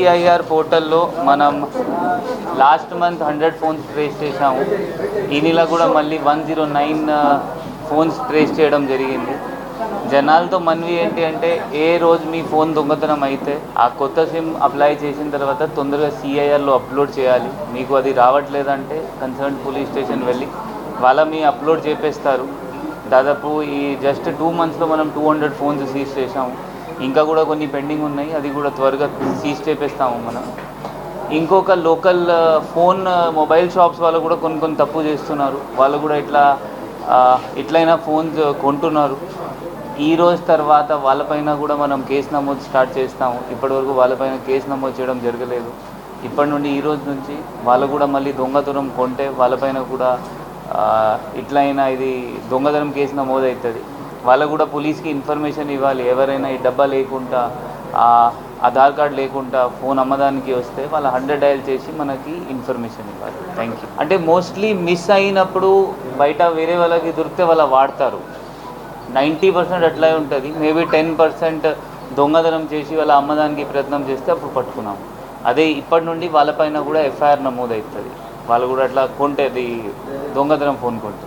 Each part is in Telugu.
సిఐఆర్ పోర్టల్లో మనం last month hundred phones trace చేశాము. ఈ నెల కూడా మళ్ళీ one zero nine phones trace చేయడం జరిగింది. జనాలతో మనవి ఏంటి అంటే ఏ రోజు మీ ఫోన్ దొంగతనం అయితే ఆ కొత్త సిమ్ అప్లై చేసిన తర్వాత తొందరగా సిఐఆర్లో అప్లోడ్ చేయాలి. మీకు అది రావట్లేదంటే కన్సర్న్ పోలీస్ స్టేషన్ వెళ్ళి వాళ్ళ మీ అప్లోడ్ చేపేస్తారు. దాదాపు ఈ జస్ట్ టూ మంత్స్లో మనం టూ హండ్రెడ్ ఫోన్స్ సీజ్ చేసాము ఇంకా కూడా కొన్ని పెండింగ్ ఉన్నాయి అది కూడా త్వరగా సీజ్ చేపేస్తాము మనం. ఇంకొక లోకల్ ఫోన్ మొబైల్ షాప్స్ వాళ్ళు కూడా కొన్ని కొన్ని తప్పు చేస్తున్నారు. వాళ్ళు కూడా ఇట్లా ఎట్లయినా ఫోన్స్ కొంటున్నారు. ఈ రోజు తర్వాత వాళ్ళపైన కూడా మనం కేసు నమోదు స్టార్ట్ చేస్తాము. ఇప్పటివరకు వాళ్ళపైన కేసు నమోదు చేయడం జరగలేదు. ఇప్పటి నుండి ఈ రోజు నుంచి వాళ్ళు కూడా మళ్ళీ దొంగతనం కొంటే వాళ్ళపైన కూడా ఇట్లయినా ఇది దొంగతనం కేసు నమోదు అవుతుంది వాళ్ళకు కూడా పోలీస్కి ఇన్ఫర్మేషన్ ఇవ్వాలి. ఎవరైనా ఈ డబ్బా లేకుండా ఆధార్ కార్డ్ లేకుండా ఫోన్ అమ్మదానికి వస్తే వాళ్ళ హండ్రెడ్ డయల్ చేసి మనకి ఇన్ఫర్మేషన్ ఇవ్వాలి. థ్యాంక్ యూ అంటే మోస్ట్లీ మిస్ అయినప్పుడు బయట వేరే వాళ్ళకి దొరికితే వాళ్ళ వాడతారు. నైంటీ పర్సెంట్ అట్లా ఉంటుంది. మేబీ టెన్ పర్సెంట్ దొంగతనం చేసి వాళ్ళ అమ్మదానికి ప్రయత్నం చేస్తే అప్పుడు పట్టుకున్నాం. అదే ఇప్పటి నుండి వాళ్ళపైన కూడా ఎఫ్ఐఆర్ నమోదు అవుతుంది వాళ్ళు కూడా అట్లా కొంటే అది దొంగతనం ఫోన్ కొంటే.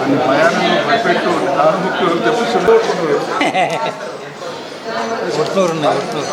అని భయాన్ని భయపెట్టు దాని ముఖ్య తెప్పిస్తుండే ఒట్నూరు ఉన్నాయి ఒట్నూరు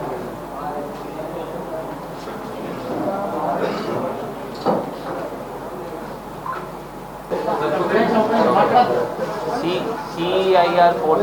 sí, sí hay algo.